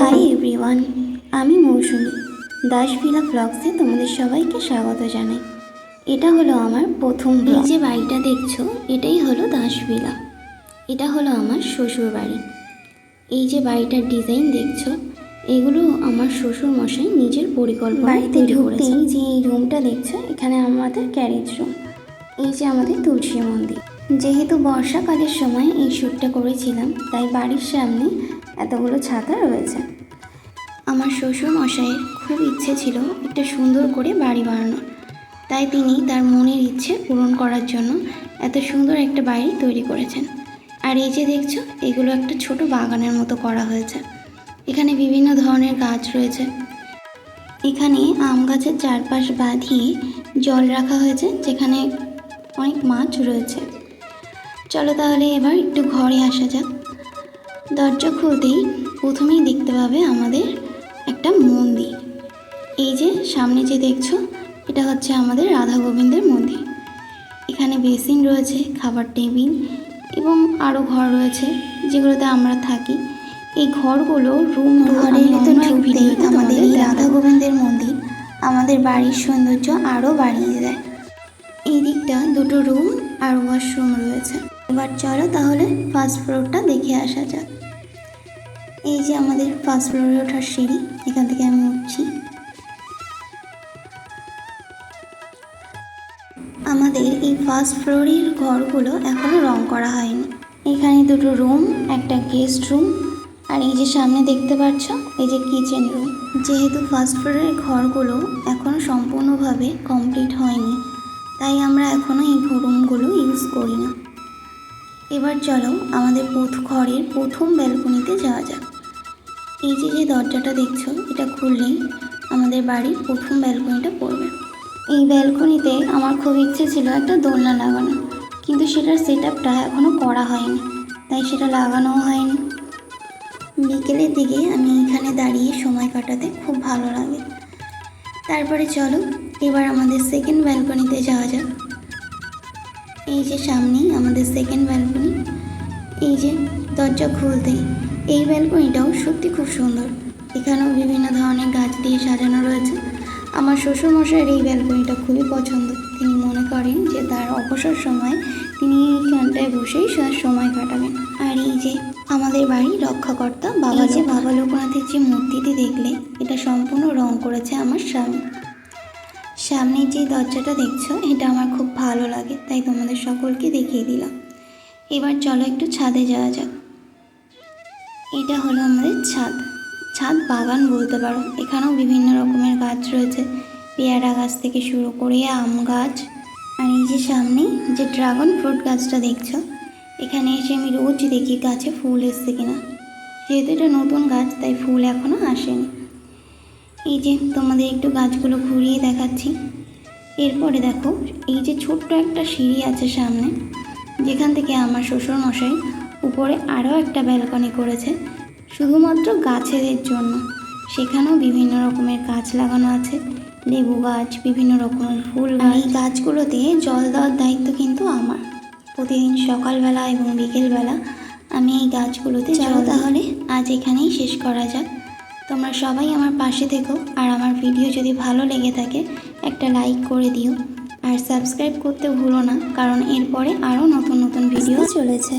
Hi everyone আমি মৌসুমি। Das villa ফ্লগসে তোমাদের সবাইকে স্বাগত জানাই। এটা হলো আমার প্রথম এই যে বাড়িটা দেখছ এটাই হলো দাস ভিলা। এটা হলো আমার শ্বশুর বাড়ি। এই যে বাড়িটার ডিজাইন দেখছ এগুলো আমার শ্বশুর মশাই নিজের পরিকল্পনা বাড়িতে ঢুকতেই যে এই রুমটা দেখছ এখানে আমাদের ক্যারেজ রুম এই যে আমাদের তুলসী মন্দির। যেহেতু বর্ষাকালের সময় এই শ্যুটটা করেছিলাম তাই বাড়ির সামনে এতগুলো ছাতা রয়েছে। আমার শ্বশুর মশাইয়ের খুব ইচ্ছে ছিল একটা সুন্দর করে বাড়ি বানানোর তাই তিনি তার মনের ইচ্ছে পূরণ করার জন্য এত সুন্দর একটা বাড়ি তৈরি করেছেন। আর এই যে দেখছ, এগুলো একটা ছোট বাগানের মতো করা হয়েছে। এখানে বিভিন্ন ধরনের গাছ রয়েছে। এখানে আম গাছের চারপাশ বাঁধিয়ে জল রাখা হয়েছে, যেখানে অনেক মাছ রয়েছে। চলো তাহলে এবার একটু ঘরে আসা যাক। দরজা খুলতেই প্রথমেই দেখতে পাবে আমাদের একটা মন্দির। এই যে সামনে যে দেখছ এটা হচ্ছে আমাদের রাধা গোবিন্দের মন্দির। এখানে বেসিন রয়েছে খাবার টেবিল এবং আরও ঘর রয়েছে যেগুলোতে আমরা থাকি। এই ঘরগুলো রুম ঘরের ভিতর আমাদের এই রাধা গোবিন্দের মন্দির আমাদের বাড়ির সৌন্দর্য আরও বাড়িয়ে দেয়। এই দিকটা দুটো রুম আর ওয়াশরুম রয়েছে। এবার চলো তাহলে ফার্স্ট ফ্লোরটা দেখে আসা যাক। এই যে আমাদের ফার্স্ট ফ্লোরে ওঠার সিঁড়ি, এখান থেকে আমি উঠছি। আমাদের এই ফার্স্ট ফ্লোরের ঘরগুলো এখনও রং করা হয়নি। এখানে দুটো রুম একটা গেস্ট রুম আর এই যে সামনে দেখতে পাচ্ছ, এই যে কিচেন রুম যেহেতু ফার্স্ট ফ্লোরের ঘরগুলো এখনও সম্পূর্ণভাবে কমপ্লিট হয়নি, তাই আমরা এখনও এই রুমগুলো ইউজ করি না। এবার চলো আমাদের ঘরের প্রথম ব্যালকনিতে যাওয়া যাক। এই যে যে দরজাটা দেখছ, এটা খুললেই আমাদের বাড়ির প্রথম ব্যালকনিটা পড়বে। এই ব্যালকনিতে আমার খুব ইচ্ছে ছিল একটা দোলনা লাগানো, কিন্তু সেটার সেট আপটা এখনও করা হয়নি, তাই সেটা লাগানোও হয়নি। বিকেলের দিকে আমি এখানে দাঁড়িয়ে সময় কাটাতে খুব ভালো লাগে। তারপরে চলো, এবার আমাদের সেকেন্ড ব্যালকনিতে যাওয়া যাক। এই যে সামনেই আমাদের সেকেন্ড ব্যালকনি এই যে দরজা খুলতেই এই ব্যালকনিটাও সত্যি খুব সুন্দর। এখানেও বিভিন্ন ধরনের গাছ দিয়ে সাজানো রয়েছে। আমার শ্বশুরমশাইয়ের এই ব্যালকনিটা খুবই পছন্দ। তিনি মনে করেন যে তার অবসর সময় তিনি এইখানটায় বসেই সময় কাটাবেন। আর এই যে আমাদের বাড়ি রক্ষাকর্তা বাবা যে বাবা লোকনাথের যে মূর্তিটি দেখলে এটা সম্পূর্ণ রং করেছে আমার স্বামী। সামনে যে দরজাটা দেখছ, এটা আমার খুব ভালো লাগে, তাই তোমাদের সকলকে দেখিয়ে দিলাম। এবার চলো একটু ছাদে যাওয়া যাক। এটা হলো আমাদের ছাদ। ছাদ বাগান বলতে পারো। এখানেও বিভিন্ন রকমের গাছ রয়েছে। পেয়ারা গাছ থেকে শুরু করে আম গাছ। আর এই যে সামনে যে ড্রাগন ফ্রুট গাছটা দেখছ, এখানে এসে আমি রোজ দেখি গাছে ফুল এসছে কিনা। যেহেতু এটা নতুন গাছ, তাই ফুল এখনও আসেনি। এই যে তোমাদের একটু গাছগুলো ঘুরিয়ে দেখাচ্ছি। এরপরে দেখো এই যে ছোট্ট একটা সিঁড়ি আছে সামনে যেখান থেকে আমার শ্বশুর মশাই উপরে আরও একটা ব্যালকনি করেছে শুধুমাত্র গাছেদের জন্য। সেখানেও বিভিন্ন রকমের গাছ লাগানো আছে লেবু গাছ বিভিন্ন রকমের ফুল গাছ। এই গাছগুলোতে জল দেওয়ার দায়িত্ব কিন্তু আমার। প্রতিদিন সকালবেলা এবং বিকেলবেলা আমি এই গাছগুলোতে চলো তাহলে। আজ এখানেই শেষ করা যাক। তোমরা সবাই আমার পাশে থেকো আর আমার ভিডিও যদি ভালো লেগে থাকে, একটা লাইক করে দিও। আর সাবস্ক্রাইব করতে ভুলো না, কারণ এরপরে আরও নতুন নতুন ভিডিও চলেছে।